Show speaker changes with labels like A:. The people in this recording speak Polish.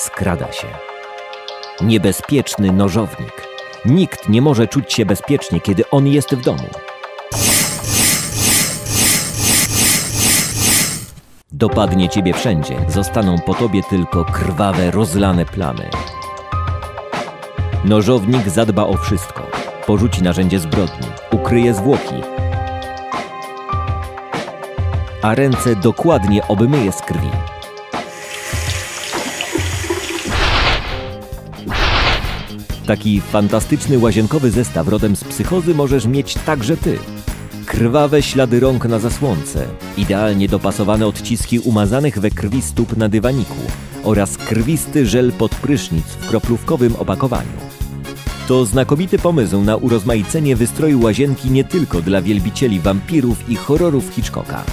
A: skrada się. Niebezpieczny nożownik. Nikt nie może czuć się bezpiecznie, kiedy on jest w domu. Dopadnie ciebie wszędzie, zostaną po tobie tylko krwawe, rozlane plamy. Nożownik zadba o wszystko. Porzuci narzędzie zbrodni, ukryje zwłoki, a ręce dokładnie obmyje z krwi. Taki fantastyczny łazienkowy zestaw rodem z psychozy możesz mieć także ty. Krwawe ślady rąk na zasłonce, idealnie dopasowane odciski umazanych we krwi stóp na dywaniku oraz krwisty żel pod prysznic w kroplówkowym opakowaniu. To znakomity pomysł na urozmaicenie wystroju łazienki nie tylko dla wielbicieli wampirów i horrorów Hitchcocka.